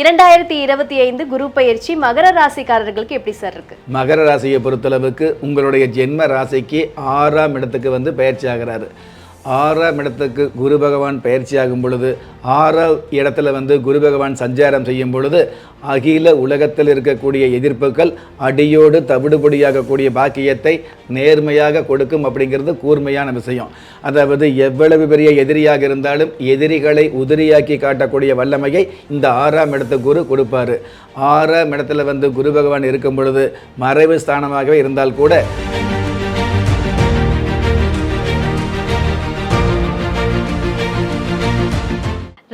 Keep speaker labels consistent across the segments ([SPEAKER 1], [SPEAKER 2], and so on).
[SPEAKER 1] இரண்டாயிரத்தி இருபத்தி ஐந்து குரு பயிற்சி மகர ராசிக்காரர்களுக்கு எப்படி சார் இருக்கு?
[SPEAKER 2] மகர ராசியை பொறுத்தளவுக்கு உங்களுடைய ஜென்ம ராசிக்கு ஆறாம் இடத்துக்கு வந்து பயிற்சி ஆகிறாரு. ஆறாம் இடத்துக்கு குரு பகவான் பயிற்சி ஆகும் பொழுது ஆறாம் இடத்துல வந்து குரு பகவான் சஞ்சாரம் செய்யும் பொழுது அகில உலகத்தில் இருக்கக்கூடிய எதிர்ப்புகள் அடியோடு தவிடுபடியாகக்கூடிய பாக்கியத்தை நேர்மையாக கொடுக்கும் அப்படிங்கிறது கூர்மையான விஷயம். அதாவது எவ்வளவு பெரிய எதிரியாக இருந்தாலும் எதிரிகளை உதிரியாக்கி காட்டக்கூடிய வல்லமையை இந்த ஆறாம் இடத்து குரு கொடுப்பாரு. ஆறாம் இடத்துல வந்து குரு பகவான் இருக்கும் பொழுது மறைவு ஸ்தானமாகவே இருந்தால் கூட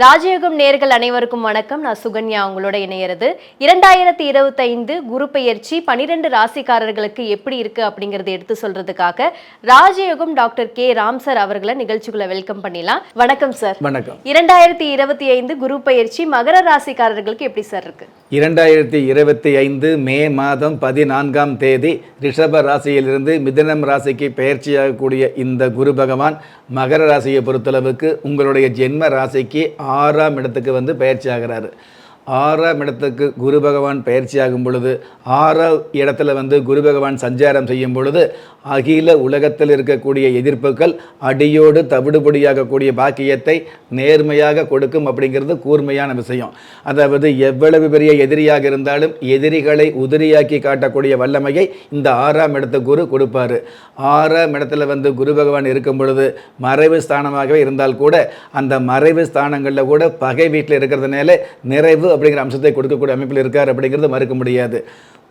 [SPEAKER 1] ராஜயோகம் நேர்கள் அனைவருக்கும் வணக்கம். நான் சுகன்யா உங்களோட இணையிறது. இரண்டாயிரத்தி இருபத்தைந்து குரு பெயர்ச்சி பனிரெண்டு ராசிக்காரர்களுக்கு எப்படி இருக்கு அப்படிங்கறத எடுத்து சொல்றதுக்காக ராஜயோகம் டாக்டர் கே. ராம் சார் அவர்களை நிகழ்ச்சிக்குள்ள வெல்கம் பண்ணிடலாம். வணக்கம் சார்.
[SPEAKER 2] வணக்கம்.
[SPEAKER 1] இரண்டாயிரத்தி இருபத்தி ஐந்து குரு பெயர்ச்சி மகர ராசிக்காரர்களுக்கு எப்படி சார் இருக்கு?
[SPEAKER 2] இரண்டாயிரத்தி இருபத்தி ஐந்து மே மாதம் பதினான்காம் தேதி ரிஷப ராசியிலிருந்து மிதுனம் ராசிக்கு பெயர்ச்சியாகக்கூடிய இந்த குரு பகவான் மகர ராசியை பொறுத்தளவுக்கு உங்களுடைய ஜென்ம ராசிக்கு ஆறாம் இடத்துக்கு வந்து பயிற்சி ஆகிறாரு ஆறாம் இடத்துக்கு குரு பகவான் பயிற்சியாகும் பொழுது ஆறாம் இடத்துல வந்து குரு பகவான் சஞ்சாரம் செய்யும் பொழுது அகில உலகத்தில் இருக்கக்கூடிய எதிர்ப்புகள் அடியோடு தவிடுபடியாகக்கூடிய பாக்கியத்தை நேர்மையாக கொடுக்கும் அப்படிங்கிறது கூர்மையான விஷயம். அதாவது எவ்வளவு பெரிய எதிரியாக இருந்தாலும் எதிரிகளை உதிரியாக்கி காட்டக்கூடிய வல்லமையை இந்த ஆறாம் இடத்து குரு கொடுப்பாரு. ஆறாம் இடத்துல வந்து குரு பகவான் இருக்கும் பொழுது மறைவு ஸ்தானமாகவே இருந்தால் கூட அந்த மறைவு ஸ்தானங்களில் கூட பகை வீட்டில் இருக்கிறதுனால நிறைவு அப்படிங்கிற அம்சத்தை கொடுக்கக்கூடிய அமைப்பில் இருக்கார் அப்படிங்கிறது மறுக்க முடியாது.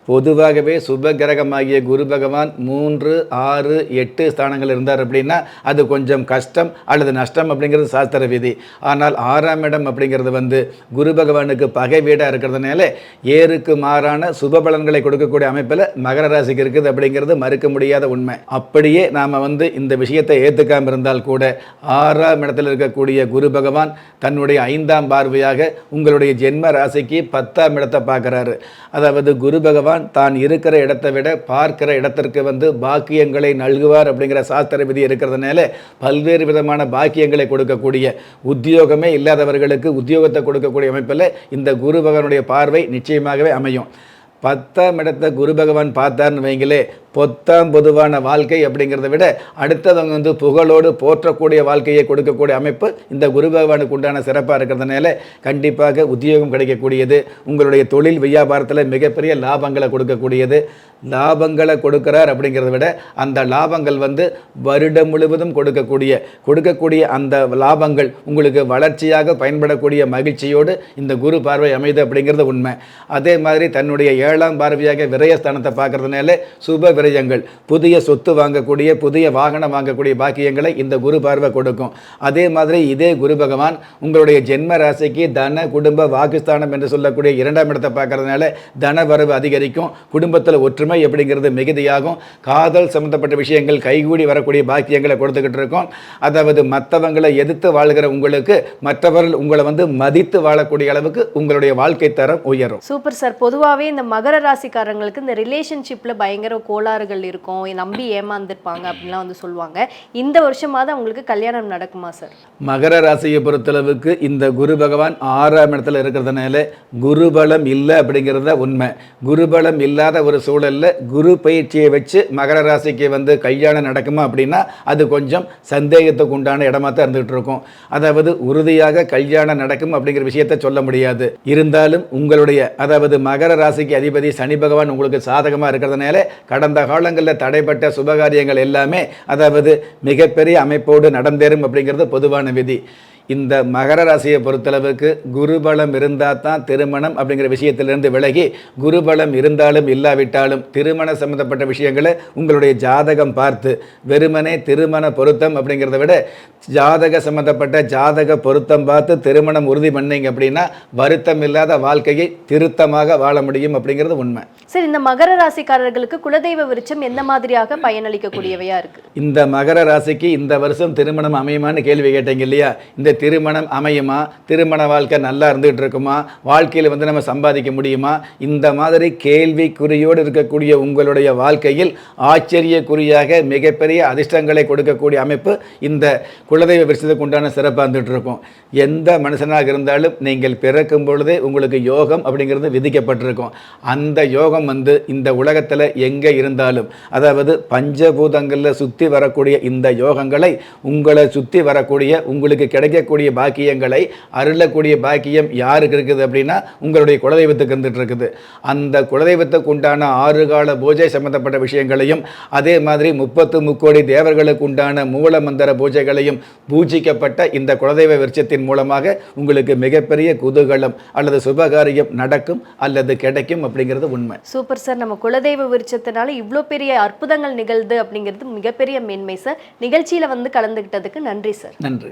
[SPEAKER 2] பொதுவாகவே சுப கிரகமாகிய குரு பகவான் மூன்று ஆறு எட்டு ஸ்தானங்கள் இருந்தார் அப்படின்னா அது கொஞ்சம் கஷ்டம் அல்லது நஷ்டம் அப்படிங்கிறது சாஸ்திர விதி. ஆனால் ஆறாம் இடம் அப்படிங்கிறது வந்து குரு பகவானுக்கு பகை வீடாக இருக்கிறதுனால ஏருக்கு மாறான சுப பலன்களை கொடுக்கக்கூடிய அமைப்பில் மகர ராசிக்கு இருக்குது அப்படிங்கிறது மறுக்க முடியாத உண்மை. அப்படியே நாம் வந்து இந்த விஷயத்தை ஏற்றுக்காமல் இருந்தால் கூட ஆறாம் இடத்தில் இருக்கக்கூடிய குரு பகவான் தன்னுடைய ஐந்தாம் பார்வையாக உங்களுடைய ஜென்ம ராசிக்கு பத்தாம் இடத்தை பார்க்குறாரு. அதாவது குரு பகவான் தான் இருக்கிற இடத்தை விட பார்க்கிற இடத்திற்கு வந்து பாக்கியங்களை நல்குவார் அப்படிங்கிற சாஸ்திர விதி இருக்கிறதுனால பல்வேறு விதமான பாக்கியங்களை கொடுக்கக்கூடிய உத்தியோகமே இல்லாதவர்களுக்கு உத்தியோகத்தை கொடுக்கக்கூடிய அமைப்பில் இந்த குரு பகவானுடைய பார்வை நிச்சயமாகவே அமையும். பத்தாம் இடத்தை குரு பகவான் பார்த்தார்னு வைங்களே பொத்தாம் பொதுவான வாழ்க்கை அப்படிங்கிறத விட அடுத்தவங்க வந்து புகழோடு போற்றக்கூடிய வாழ்க்கையை கொடுக்கக்கூடிய அமைப்பு இந்த குரு பகவானுக்கு உண்டான சிறப்பாக இருக்கிறதுனால கண்டிப்பாக உத்தியோகம் கிடைக்கக்கூடியது. உங்களுடைய தொழில் வியாபாரத்தில் மிகப்பெரிய லாபங்களை கொடுக்கக்கூடியது. லாபங்களை கொடுக்கிறார் அப்படிங்கிறத விட அந்த லாபங்கள் வந்து வருடம் முழுவதும் கொடுக்கக்கூடிய கொடுக்கக்கூடிய அந்த லாபங்கள் உங்களுக்கு வளர்ச்சியாக பயன்படக்கூடிய மகிழ்ச்சியோடு இந்த குரு பார்வை அமைது அப்படிங்கிறது உண்மை. அதே மாதிரி தன்னுடைய ஏழாம் பார்வையாக விரயஸ்தானத்தை பார்க்கறதுனால சுப விரயங்கள் புதிய சொத்து வாங்கக்கூடிய புதிய வாகனம் வாங்கக்கூடிய பாக்கியங்களை இந்த குரு பார்வை கொடுக்கும். அதே மாதிரி இதே குரு பகவான் உங்களுடைய ஜென்ம ராசிக்கு தன குடும்ப வாக்குஸ்தானம் என்று சொல்லக்கூடிய இரண்டாம் இடத்தை பார்க்கறதுனால தன வரவு அதிகரிக்கும். குடும்பத்தில் ஒற்றுமை எப்படிங்கிறது மிகுதியாகும். காதல் சம்பந்தப்பட்ட விஷயங்கள் கைகூடி வரக்கூடிய பாக்கியங்களை கொடுத்துக்கிட்டு இருக்கோம். அதாவது மற்றவங்களை எதிர்த்து வாழ்கிற உங்களுக்கு மற்றவர்கள் உங்களை வந்து மதித்து வாழக்கூடிய அளவுக்கு உங்களுடைய வாழ்க்கை தரம் உயரும்.
[SPEAKER 1] Super sir. பொதுவாகவே இந்த மகர ராசிக்காரங்களுக்கு இந்த ரிலேஷன்ஷிப்பில் பயங்கர கோளாறுகள் இருக்கும் நம்பி ஏமாந்துருப்பாங்க அப்படின்லாம் வந்து சொல்லுவாங்க. இந்த வருஷமாவது அவங்களுக்கு கல்யாணம் நடக்குமா சார்?
[SPEAKER 2] மகர ராசியை பொறுத்தளவுக்கு இந்த குரு பகவான் ஆறாம் இடத்துல இருக்கிறதுனால குருபலம் இல்லை அப்படிங்கிறத உண்மை. குருபலம் இல்லாத ஒரு சூழலில் குரு பயிற்சியை வச்சு மகர ராசிக்கு வந்து கல்யாணம் நடக்குமா அப்படின்னா அது கொஞ்சம் சந்தேகத்துக்கு உண்டான இடமா தான் இருந்துகிட்டு இருக்கும். அதாவது உறுதியாக கல்யாணம் நடக்கும் அப்படிங்கிற விஷயத்தை சொல்ல முடியாது. இருந்தாலும் உங்களுடைய அதாவது மகர ராசிக்கு அதிபதி சனி பகவான் உங்களுக்கு சாதகமாக இருக்கிறதுனால கடந்த காலங்களில் தடைப்பட்ட சுபகாரியங்கள் எல்லாமே அதாவது மிகப்பெரிய அமைப்போடு நடந்தேறும் அப்படிங்கிறது பொதுவான விதி. இந்த மகர ராசியை பொறுத்தளவுக்கு குருபலம் இருந்தால் தான் திருமணம் அப்படிங்கிற விஷயத்திலிருந்து விலகி குருபலம் இருந்தாலும் இல்லாவிட்டாலும் திருமண சம்பந்தப்பட்ட விஷயங்களை உங்களுடைய ஜாதகம் பார்த்து வெறுமனே திருமண பொருத்தம் அப்படிங்கிறத விட ஜாதக சம்பந்தப்பட்ட ஜாதக பொருத்தம் பார்த்து திருமணம் உறுதி பண்ணீங்க அப்படின்னா வருத்தம் இல்லாத வாழ்க்கையை திருத்தமாக வாழ முடியும் அப்படிங்கிறது உண்மை.
[SPEAKER 1] சரி இந்த மகர ராசிக்காரர்களுக்கு குலதெய்வ விருட்சம் எந்த மாதிரியாக பயனளிக்கக்கூடியவையா இருக்கு?
[SPEAKER 2] இந்த மகர ராசிக்கு இந்த வருஷம் திருமணம் அமையுமான்னு கேள்வி கேட்டீங்க இல்லையா? இந்த திருமணம் அமையுமா? திருமண வாழ்க்கை நல்லா இருந்துகிட்டு இருக்குமா வாழ்க்கையில் வந்து நம்ம சம்பாதிக்க முடியுமா? இந்த மாதிரி கேள்விக்குறியோடு இருக்கக்கூடிய உங்களுடைய வாழ்க்கையில் ஆச்சரியக்குறியாக மிகப்பெரிய அதிர்ஷ்டங்களை கொடுக்கக்கூடிய அமைப்பு இந்த குலதெய்வ விருஷத்துக்கு உண்டான சிறப்பாக இருந்துகிட்டு இருக்கும் எந்த மனுஷனாக இருந்தாலும் நீங்கள் பிறக்கும் பொழுதே உங்களுக்கு யோகம் அப்படிங்கிறது விதிக்கப்பட்டிருக்கும். அந்த யோகம் வந்து இந்த உலகத்தில் எங்கே இருந்தாலும் அதாவது பஞ்சபூதங்களில் சுற்றி வரக்கூடிய இந்த யோகங்களை உங்களை சுற்றி வரக்கூடிய உங்களுக்கு கிடைக்க கிடைக்கக்கூடிய பாக்கியங்களை அருளக்கூடிய பாக்கியம் யாருக்கு இருக்குது அப்படின்னா உங்களுடைய குலதெய்வத்துக்கு இருந்துட்டு இருக்குது. அந்த குலதெய்வத்துக்கு உண்டான ஆறு கால பூஜை சம்பந்தப்பட்ட விஷயங்களையும் அதே மாதிரி முப்பத்து முக்கோடி தேவர்களுக்கு உண்டான மூல மந்திர பூஜைகளையும் பூஜிக்கப்பட்ட இந்த குலதெய்வ விருட்சத்தின் மூலமாக உங்களுக்கு மிகப்பெரிய குதூகலம் அல்லது சுபகாரியம் நடக்கும் அல்லது கிடைக்கும் அப்படிங்கிறது உண்மை.
[SPEAKER 1] சூப்பர் சார் நம்ம குலதெய்வ விருட்சத்தினால இவ்வளோ பெரிய அற்புதங்கள் நிகழ்து அப்படிங்கிறது மிகப்பெரிய மேன்மை சார் நிகழ்ச்சியில வந்து கலந்துக்கிட்டதுக்கு நன்றி சார்
[SPEAKER 2] நன்றி.